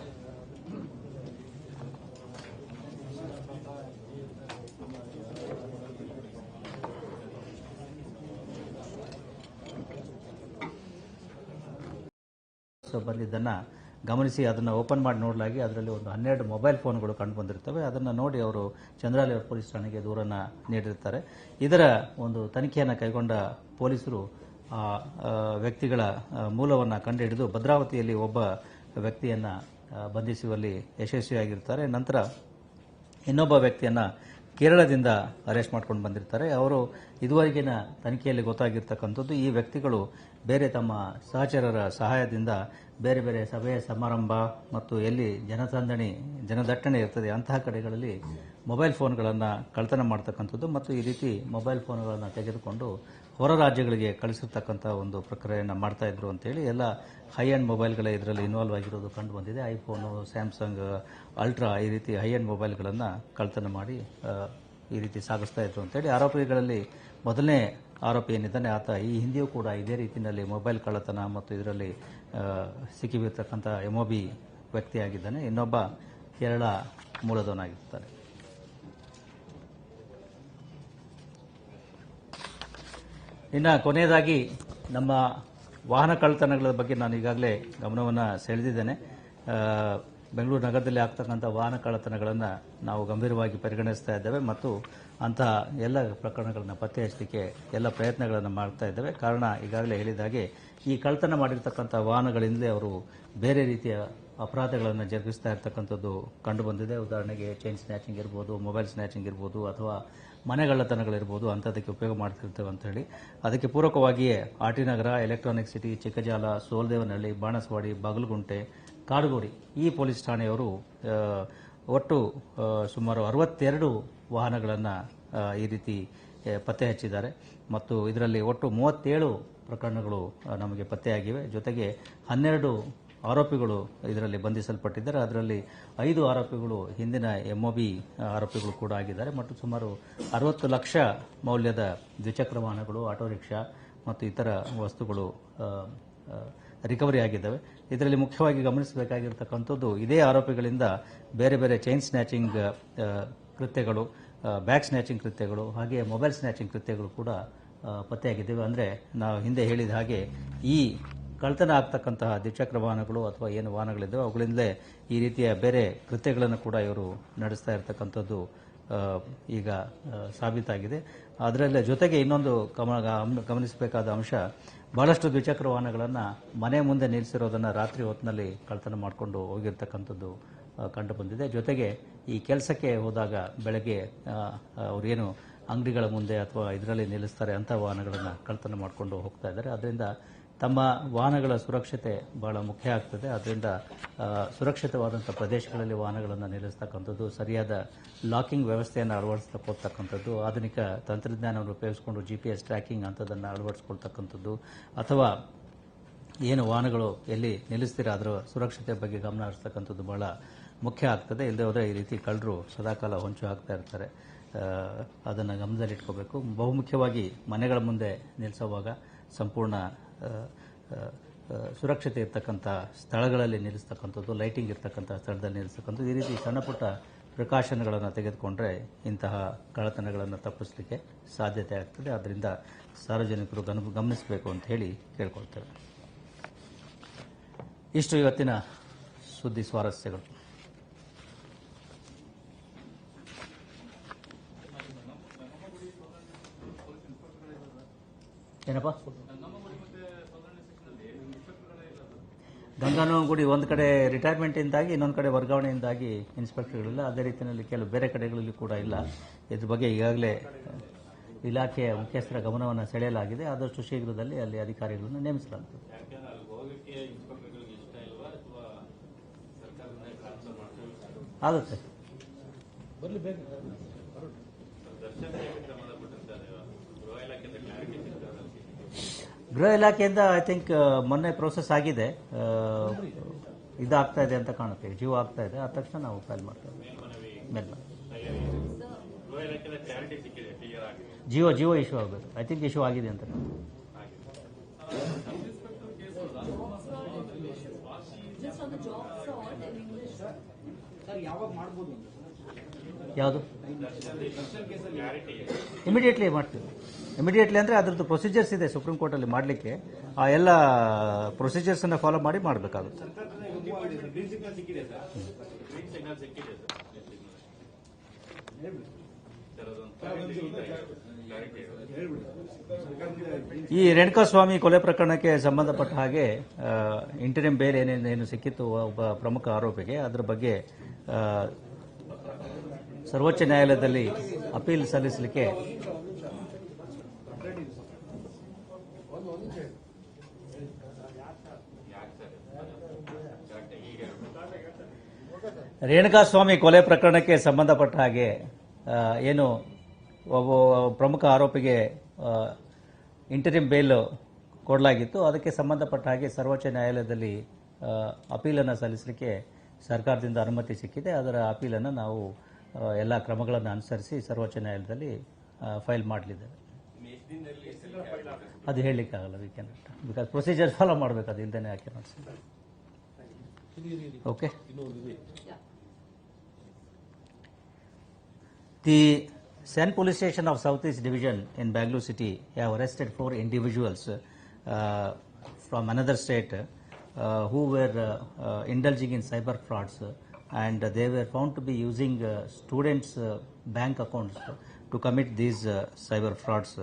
ಬಂದಿದ್ದನ್ನು ಗಮನಿಸಿ ಅದನ್ನು open ಮಾಡಿ ನೋಡಲಾಗಿ ಅದರಲ್ಲಿ ಒಂದು ಹನ್ನೆರಡು ಮೊಬೈಲ್ ಫೋನ್ಗಳು ಕಂಡು ಬಂದಿರ್ತವೆ. ಅದನ್ನು ನೋಡಿ ಅವರು ಚಂದ್ರಾಲಯ ಪೊಲೀಸ್ ಠಾಣೆಗೆ ದೂರನ್ನು ನೀಡಿರ್ತಾರೆ. ಇದರ ಒಂದು ತನಿಖೆಯನ್ನು ಕೈಗೊಂಡ ಪೊಲೀಸರು ಆ ವ್ಯಕ್ತಿಗಳ ಮೂಲವನ್ನು ಕಂಡುಹಿಡಿದು ಭದ್ರಾವತಿಯಲ್ಲಿ ಒಬ್ಬ ವ್ಯಕ್ತಿಯನ್ನು ಬಂಧಿಸುವಲ್ಲಿ ಯಶಸ್ವಿಯಾಗಿರ್ತಾರೆ. ನಂತರ ಇನ್ನೊಬ್ಬ ವ್ಯಕ್ತಿಯನ್ನ ಕೇರಳದಿಂದ ಅರೆಸ್ಟ್ ಮಾಡ್ಕೊಂಡು ಬಂದಿರ್ತಾರೆ. ಅವರು ಇದುವರೆಗಿನ ತನಿಖೆಯಲ್ಲಿ ಗೊತ್ತಾಗಿರ್ತಕ್ಕಂಥದ್ದು ಈ ವ್ಯಕ್ತಿಗಳು ಬೇರೆ ತಮ್ಮ ಸಹಚರರ ಸಹಾಯದಿಂದ ಬೇರೆ ಬೇರೆ ಸಭೆ, ಸಮಾರಂಭ ಮತ್ತು ಎಲ್ಲಿ ಜನಸಂದಣಿ, ಜನದಟ್ಟಣೆ ಇರ್ತದೆ, ಅಂತಹ ಕಡೆಗಳಲ್ಲಿ ಮೊಬೈಲ್ ಫೋನ್ಗಳನ್ನು ಕಳ್ತನ ಮಾಡ್ತಕ್ಕಂಥದ್ದು ಮತ್ತು ಈ ರೀತಿ ಮೊಬೈಲ್ ಫೋನ್ಗಳನ್ನು ತೆಗೆದುಕೊಂಡು ಹೊರ ರಾಜ್ಯಗಳಿಗೆ ಕಳಿಸಿರ್ತಕ್ಕಂಥ ಒಂದು ಪ್ರಕ್ರಿಯೆಯನ್ನು ಮಾಡ್ತಾ ಇದ್ರು ಅಂತೇಳಿ ಎಲ್ಲ ಹೈ ಆ್ಯಂಡ್ ಮೊಬೈಲ್ಗಳೇ ಇದರಲ್ಲಿ ಇನ್ವಾಲ್ವ್ ಆಗಿರೋದು ಕಂಡು ಬಂದಿದೆ. ಐಫೋನು ಸ್ಯಾಮ್ಸಂಗ್ ಅಲ್ಟ್ರಾ ಈ ರೀತಿ ಹೈ ಆ್ಯಂಡ್ ಮೊಬೈಲ್ಗಳನ್ನು ಕಳ್ತನ ಮಾಡಿ ಈ ರೀತಿ ಸಾಗಿಸ್ತಾ ಇದ್ರು ಅಂತೇಳಿ ಆರೋಪಿಗಳಲ್ಲಿ ಮೊದಲನೇ ಆರೋಪಿ ಏನಿದ್ದಾನೆ ಆತ ಈ ಹಿಂದೆಯೂ ಕೂಡ ಇದೇ ರೀತಿಯಲ್ಲಿ ಮೊಬೈಲ್ ಕಳ್ಳತನ ಮತ್ತು ಇದರಲ್ಲಿ ಸಿಕ್ಕಿಬಿರ್ತಕ್ಕಂಥ ಬಿ ವ್ಯಕ್ತಿಯಾಗಿದ್ದಾನೆ. ಇನ್ನೊಬ್ಬ ಕೇರಳ ಮೂಲದವನಾಗಿರ್ತಾನೆ. ಇನ್ನು ಕೊನೆಯದಾಗಿ ನಮ್ಮ ವಾಹನ ಕಳ್ಳತನಗಳ ಬಗ್ಗೆ ನಾನು ಈಗಾಗಲೇ ಗಮನವನ್ನು ಸೆಳೆದಿದ್ದೇನೆ. ಬೆಂಗಳೂರು ನಗರದಲ್ಲಿ ಆಗ್ತಕ್ಕಂಥ ವಾಹನ ಕಳ್ಳತನಗಳನ್ನು ನಾವು ಗಂಭೀರವಾಗಿ ಪರಿಗಣಿಸ್ತಾ ಇದ್ದೇವೆ ಮತ್ತು ಅಂತಹ ಎಲ್ಲ ಪ್ರಕರಣಗಳನ್ನು ಪತ್ತೆ ಹಚ್ಚಲಿಕ್ಕೆ ಎಲ್ಲ ಪ್ರಯತ್ನಗಳನ್ನು ಮಾಡ್ತಾ ಇದ್ದೇವೆ. ಕಾರಣ ಈಗಾಗಲೇ ಹೇಳಿದಾಗೆ ಈ ಕಳ್ಳತನ ಮಾಡಿರ್ತಕ್ಕಂಥ ವಾಹನಗಳಿಂದಲೇ ಅವರು ಬೇರೆ ರೀತಿಯ ಅಪರಾಧಗಳನ್ನು ಜರುಗಿಸ್ತಾ ಇರತಕ್ಕಂಥದ್ದು ಕಂಡುಬಂದಿದೆ ಉದಾಹರಣೆಗೆ ಚೈನ್ ಸ್ನ್ಯಾಚಿಂಗ್ ಇರ್ಬೋದು ಮೊಬೈಲ್ ಸ್ನ್ಯಾಚಿಂಗ್ ಇರ್ಬೋದು ಅಥವಾ ಮನೆಗಳ್ಳತನಗಳಿರ್ಬೋದು, ಅಂಥದ್ದಕ್ಕೆ ಉಪಯೋಗ ಮಾಡ್ತಿರ್ತೇವೆ ಅಂತ ಹೇಳಿ. ಅದಕ್ಕೆ ಪೂರಕವಾಗಿಯೇ R T Nagar electronic city, Chikkajala, Soldevanahalli, Banaswadi, Bagalagunte, Kadugodi ಈ ಪೊಲೀಸ್ ಠಾಣೆಯವರು ಒಟ್ಟು ಸುಮಾರು ಅರವತ್ತೆರಡು ವಾಹನಗಳನ್ನು ಈ ರೀತಿ ಪತ್ತೆ ಹಚ್ಚಿದ್ದಾರೆ. ಮತ್ತು ಇದರಲ್ಲಿ ಒಟ್ಟು ಮೂವತ್ತೇಳು ಪ್ರಕರಣಗಳು ನಮಗೆ ಪತ್ತೆಯಾಗಿವೆ. ಜೊತೆಗೆ ಹನ್ನೆರಡು ಆರೋಪಿಗಳು ಇದರಲ್ಲಿ ಬಂಧಿಸಲ್ಪಟ್ಟಿದ್ದಾರೆ. ಅದರಲ್ಲಿ ಐದು ಆರೋಪಿಗಳು ಹಿಂದಿನ ಎಂಒಬಿ ಆರೋಪಿಗಳು ಕೂಡ ಆಗಿದ್ದಾರೆ. ಮತ್ತು ಸುಮಾರು ಅರವತ್ತು ಲಕ್ಷ ಮೌಲ್ಯದ ದ್ವಿಚಕ್ರ ವಾಹನಗಳು, ಆಟೋ ರಿಕ್ಷಾ ಮತ್ತು ಇತರ ವಸ್ತುಗಳು ರಿಕವರಿ ಆಗಿದ್ದಾವೆ. ಇದರಲ್ಲಿ ಮುಖ್ಯವಾಗಿ ಗಮನಿಸಬೇಕಾಗಿರ್ತಕ್ಕಂಥದ್ದು ಇದೇ ಆರೋಪಿಗಳಿಂದ ಬೇರೆ ಬೇರೆ ಚೈನ್ ಸ್ನ್ಯಾಚಿಂಗ್ ಕೃತ್ಯಗಳು ಬ್ಯಾಗ್ ಸ್ನ್ಯಾಚಿಂಗ್ ಕೃತ್ಯಗಳು, ಹಾಗೆ ಮೊಬೈಲ್ ಸ್ನ್ಯಾಚಿಂಗ್ ಕೃತ್ಯಗಳು ಕೂಡ ಪತ್ತೆಯಾಗಿದ್ದೇವೆ. ಅಂದರೆ ನಾವು ಹಿಂದೆ ಹೇಳಿದ ಹಾಗೆ ಈ ಕಳ್ತನ ಆಗ್ತಕ್ಕಂತಹ ದ್ವಿಚಕ್ರ ವಾಹನಗಳು ಅಥವಾ ಏನು ವಾಹನಗಳಿದ್ದಾವೆ, ಅವುಗಳಿಂದಲೇ ಈ ರೀತಿಯ ಬೇರೆ ಕೃತ್ಯಗಳನ್ನು ಕೂಡ ಇವರು ನಡೆಸ್ತಾ ಇರತಕ್ಕಂಥದ್ದು ಈಗ ಸಾಬೀತಾಗಿದೆ. ಅದರಲ್ಲೇ ಜೊತೆಗೆ ಇನ್ನೊಂದು ಗಮ, ಗಮ- ಗಮನಿಸಬೇಕಾದ ಅಂಶ, ಬಹಳಷ್ಟು ದ್ವಿಚಕ್ರ ವಾಹನಗಳನ್ನು ಮನೆ ಮುಂದೆ ನಿಲ್ಲಿಸಿರೋದನ್ನು ರಾತ್ರಿ ಹೊತ್ತಿನಲ್ಲಿ ಕಳ್ತನ ಮಾಡಿಕೊಂಡು ಹೋಗಿರ್ತಕ್ಕಂಥದ್ದು ಕಂಡುಬಂದಿದೆ. ಕಂಡು ಬಂದಿದೆ ಜೊತೆಗೆ ಈ ಕೆಲಸಕ್ಕೆ ಹೋದಾಗ ಬೆಳಗ್ಗೆ ಅವರೇನು ಅಂಗಡಿಗಳ ಮುಂದೆ ಅಥವಾ ಇದರಲ್ಲಿ ನಿಲ್ಲಿಸ್ತಾರೆ ಅಂಥ ವಾಹನಗಳನ್ನು ಕಳ್ತನ ಮಾಡಿಕೊಂಡು ಹೋಗ್ತಾ ಇದ್ದಾರೆ. ಅದರಿಂದ ತಮ್ಮ ವಾಹನಗಳ ಸುರಕ್ಷತೆ ಬಹಳ ಮುಖ್ಯ ಆಗ್ತದೆ. ಅದರಿಂದ ಸುರಕ್ಷಿತವಾದಂಥ ಪ್ರದೇಶಗಳಲ್ಲಿ ವಾಹನಗಳನ್ನು ನಿಲ್ಲಿಸ್ತಕ್ಕಂಥದ್ದು, ಸರಿಯಾದ ಲಾಕಿಂಗ್ ವ್ಯವಸ್ಥೆಯನ್ನು ಅಳವಡಿಸ್ಕೊಳ್ತಕ್ಕಂಥದ್ದು ಆಧುನಿಕ ತಂತ್ರಜ್ಞಾನವನ್ನು ಉಪಯೋಗಿಸಿಕೊಂಡು ಜಿ ಪಿ ಎಸ್ ಟ್ರ್ಯಾಕಿಂಗ್ ಅಂಥದ್ದನ್ನು ಅಳವಡಿಸ್ಕೊಳ್ತಕ್ಕಂಥದ್ದು, ಅಥವಾ ಏನು ವಾಹನಗಳು ಎಲ್ಲಿ ನಿಲ್ಲಿಸ್ತೀರ ಅದರ ಸುರಕ್ಷತೆ ಬಗ್ಗೆ ಗಮನ ಹರಿಸ್ತಕ್ಕಂಥದ್ದು ಬಹಳ ಮುಖ್ಯ ಆಗ್ತದೆ. ಇಲ್ಲದೆ ಹೋದರೆ ಈ ರೀತಿ ಕಳ್ಳರು ಸದಾಕಾಲ ಹೊಂಚು ಹಾಕ್ತಾ ಇರ್ತಾರೆ. ಅದನ್ನು ಗಮನದಲ್ಲಿಟ್ಕೋಬೇಕು. ಬಹುಮುಖ್ಯವಾಗಿ ಮನೆಗಳ ಮುಂದೆ ನಿಲ್ಲಿಸೋವಾಗ ಸಂಪೂರ್ಣ ಸುರಕ್ಷತೆ ಇರ್ತಕ್ಕಂಥ ಸ್ಥಳಗಳಲ್ಲಿ ನಿಲ್ಲಿಸ್ತಕ್ಕಂಥದ್ದು, ಲೈಟಿಂಗ್ ಇರ್ತಕ್ಕಂಥ ಸ್ಥಳದಲ್ಲಿ ನಿಲ್ಲಿಸ್ತಕ್ಕಂಥದ್ದು, ಈ ರೀತಿ ಸಣ್ಣ ಪುಟ್ಟ ಪ್ರಿಕಾಷನ್ಗಳನ್ನು ತೆಗೆದುಕೊಂಡ್ರೆ ಇಂತಹ ಕಳ್ಳತನಗಳನ್ನು ತಪ್ಪಿಸಲಿಕ್ಕೆ ಸಾಧ್ಯತೆ ಆಗ್ತದೆ. ಆದ್ದರಿಂದ ಸಾರ್ವಜನಿಕರು ಗಮ ಗಮನಿಸಬೇಕು ಅಂತ ಹೇಳಿ ಕೇಳ್ಕೊಳ್ತೇವೆ. ಇಷ್ಟು ಇವತ್ತಿನ ಸುದ್ದಿ ಸ್ವಾರಸ್ಯಗಳು. ಏನಪ್ಪ? ಗಂಗಾನಗುಡಿ ಒಂದು ಕಡೆ ರಿಟೈರ್ಮೆಂಟಿಂದಾಗಿ ಇನ್ನೊಂದು ಕಡೆ ವರ್ಗಾವಣೆಯಿಂದಾಗಿ ಇನ್ಸ್ಪೆಕ್ಟರ್ಗಳಿಲ್ಲ ಅದೇ ರೀತಿಯಲ್ಲಿ ಕೆಲವು ಬೇರೆ ಕಡೆಗಳಲ್ಲಿ ಕೂಡ ಇಲ್ಲ. ಇದ್ರ ಬಗ್ಗೆ ಈಗಾಗಲೇ ಇಲಾಖೆಯ ಮುಖ್ಯಸ್ಥರ ಗಮನವನ್ನು ಸೆಳೆಯಲಾಗಿದೆ. ಆದಷ್ಟು ಶೀಘ್ರದಲ್ಲಿ ಅಲ್ಲಿ ಅಧಿಕಾರಿಗಳನ್ನು ನೇಮಿಸಲಾಗುತ್ತದೆ ಆಗುತ್ತೆ. ಗೃಹ ಇಲಾಖೆಯಿಂದ ಐ ಥಿಂಕ್ ಮೊನ್ನೆ ಪ್ರೋಸೆಸ್ ಆಗಿದೆ. ಆ, ಇದಾಗ್ತಾ ಇದೆ ಅಂತ ಕಾಣುತ್ತೆ. ಜೀವ ಆಗ್ತಾ ಇದೆ. ಆದ ತಕ್ಷಣ ನಾವು ಫೈಲ್ ಮಾಡ್ತೇವೆ. ಜಿಯೋ ಜಿಯೋ ಇಶ್ಯೂ ಆಗಬೇಕು ಐ ಥಿಂಕ್ ಇಶ್ಯೂ ಆಗಿದೆ ಅಂತ ಯಾವುದು? ಇಮಿಡಿಯೇಟ್ಲಿ ಮಾಡ್ತೀವಿ. ಇಮಿಡಿಯೇಟ್ಲಿ ಅಂದರೆ ಅದ್ರದ್ದು ಪ್ರೊಸೀಜರ್ಸ್ ಇದೆ ಸುಪ್ರೀಂ ಕೋರ್ಟಲ್ಲಿ ಮಾಡಲಿಕ್ಕೆ. ಆ ಎಲ್ಲ ಪ್ರೊಸೀಜರ್ಸನ್ನು ಫಾಲೋ ಮಾಡಿ ಮಾಡಬೇಕಾಗುತ್ತೆ. ಈ ರೇಣುಕಾಸ್ವಾಮಿ ಕೊಲೆ ಪ್ರಕರಣಕ್ಕೆ ಸಂಬಂಧಪಟ್ಟ ಹಾಗೆ ಇಂಟರಿಮ್ ಬೇಲ್ ಏನೇನು, ಏನು ಸಿಕ್ಕಿತ್ತು ಒಬ್ಬ ಪ್ರಮುಖ ಆರೋಪಿಗೆ, ಅದರ ಬಗ್ಗೆ ಸರ್ವೋಚ್ಚ ನ್ಯಾಯಾಲಯದಲ್ಲಿ ಅಪೀಲ್ ಸಲ್ಲಿಸಲಿಕ್ಕೆ ರೇಣುಕಾಸ್ವಾಮಿ ಕೊಲೆ ಪ್ರಕರಣಕ್ಕೆ ಸಂಬಂಧಪಟ್ಟ ಹಾಗೆ ಏನು ಒಬ್ಬ ಪ್ರಮುಖ ಆರೋಪಿಗೆ ಇಂಟರಿಮ್ ಬೇಲ್ ಕೊಡಲಾಗಿತ್ತು. ಅದಕ್ಕೆ ಸಂಬಂಧಪಟ್ಟ ಹಾಗೆ ಸರ್ವೋಚ್ಚ ನ್ಯಾಯಾಲಯದಲ್ಲಿ ಅಪೀಲನ್ನು ಸಲ್ಲಿಸಲಿಕ್ಕೆ ಸರ್ಕಾರದಿಂದ ಅನುಮತಿ ಸಿಕ್ಕಿದೆ. ಅದರ ಅಪೀಲನ್ನು ನಾವು ಎಲ್ಲ ಕ್ರಮಗಳನ್ನು ಅನುಸರಿಸಿ ಸರ್ವೋಚ್ಚ ನ್ಯಾಯಾಲಯದಲ್ಲಿ ಫೈಲ್ ಮಾಡಲಿದ್ದೇವೆ. ಅದು ಹೇಳಲಿಕ್ಕಾಗಲ್ಲ we can because procedure follow ಮಾಡಬೇಕು ಅದು ಇಲ್ಲದೇ ಯಾಕೆ ಮಾಡಿಸಿ okay The Sen Police Station of Southeast Division in Bangalore City have arrested four individuals uh, from another state uh, who were uh, uh, indulging in cyber frauds uh, and they were found to be using uh, students' uh, bank accounts to commit these uh, cyber frauds.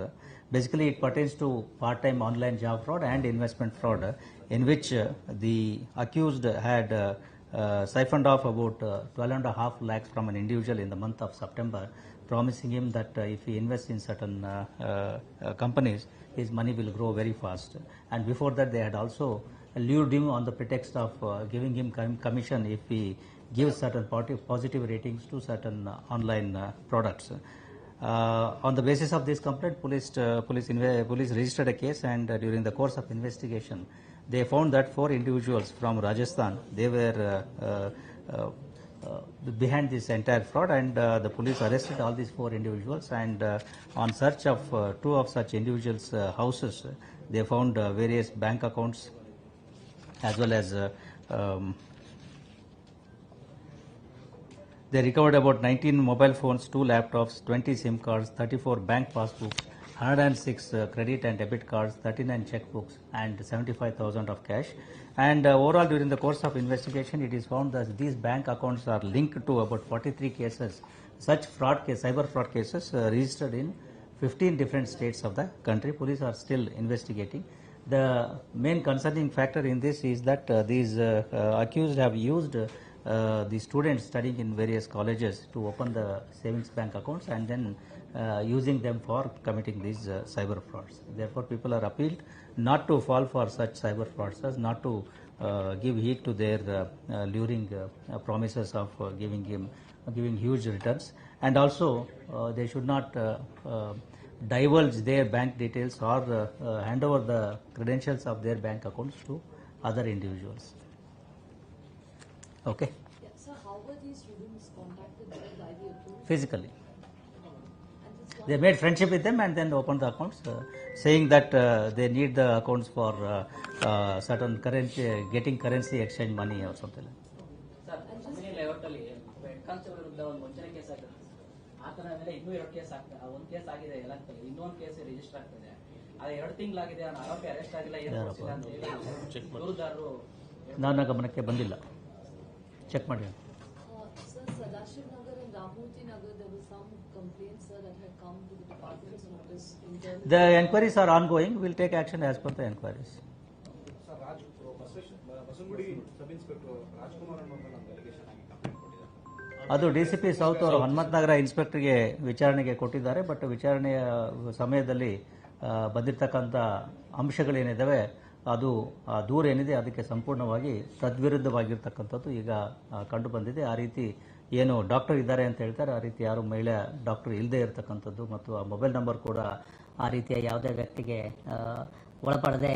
Basically, it pertains to part-time online job fraud and investment fraud, in which uh, the accused had uh, uh, siphoned off about uh, 12 and a half lakhs from an individual in the month of September, promising him that uh, if he invests in certain uh, uh, uh, companies, his money will grow very fast. And before that, they had also lured him on the pretext of uh, giving him com- commission if he gives certain positive, ratings to certain uh, online uh, products. Uh, on the basis of this complaint, police, uh, police, police registered a case and uh, during the course of investigation, they found that four individuals from Rajasthan, they were uh, uh, uh, behind this entire fraud and the police arrested all these four individuals and on search of two of such individuals' houses, they found various bank accounts as well as um, they recovered about 19 mobile phones, two laptops, 20 SIM cards, 34 bank passbooks, 106 uh, credit and debit cards, 39 checkbooks, and 75,000 of cash. And uh, overall, during the course of investigation, it is found that these bank accounts are linked to about 43 cases, such fraud case, cyber fraud cases uh, registered in 15 different states of the country. Police are still investigating. The main concerning factor in this is that uh, these uh, uh, accused have used uh, the students studying in various colleges to open the savings bank accounts and then uh, using them for committing these uh, cyber frauds. Therefore, people are appealed not to fall for such cyber fraudsters, not to uh, give heed to their uh, uh, luring uh, promises of uh, giving him giving huge returns, and also uh, they should not uh, uh, divulge their bank details or uh, uh, hand over the credentials of their bank accounts to other individuals. Okay, Yeah, so how were these students contacted by the accused? physically. They made friendship with them and then opened the accounts, uh, saying that uh, they need the accounts for uh, uh, certain currency, getting currency exchange money or something ನನ್ನ ಗಮನಕ್ಕೆ ಬಂದಿಲ್ಲ check ಮಾಡಿ uh, sir, Sadashiv Nagar and Rahuti Nagar, there were some complaints, sir, that had come to the department's notice internally. The enquiries are ongoing. We'll take action as per the enquiries. Complaint ಕೊಟ್ಟಿದ್ದಾರೆ ಅದು D C P south ಅವರು ಹನುಮಂತನಗರ ಇನ್ಸ್ಪೆಕ್ಟರ್ಗೆ ವಿಚಾರಣೆಗೆ ಕೊಟ್ಟಿದ್ದಾರೆ but ವಿಚಾರಣೆಯ ಸಮಯದಲ್ಲಿ ಬಂದಿರತಕ್ಕಂಥ ಅಂಶಗಳೇನಿದ್ದಾವೆ ಅದು ಆ ದೂರ ಏನಿದೆ ಅದಕ್ಕೆ ಸಂಪೂರ್ಣವಾಗಿ ತದ್ವಿರುದ್ಧವಾಗಿರ್ತಕ್ಕಂಥದ್ದು ಈಗ ಕಂಡುಬಂದಿದೆ ಕಂಡು ಬಂದಿದೆ ಆ ರೀತಿ ಏನು ಡಾಕ್ಟರ್ ಇದ್ದಾರೆ ಅಂತ ಹೇಳ್ತಾರೆ, ಆ ರೀತಿ ಯಾರು ಮಹಿಳೆ ಡಾಕ್ಟರ್ ಇಲ್ಲದೆ ಇರತಕ್ಕಂಥದ್ದು ಮತ್ತು ಆ ಮೊಬೈಲ್ ನಂಬರ್ ಕೂಡ ಆ ರೀತಿಯ ಯಾವುದೇ ವ್ಯಕ್ತಿಗೆ ಒಳಪಡದೆ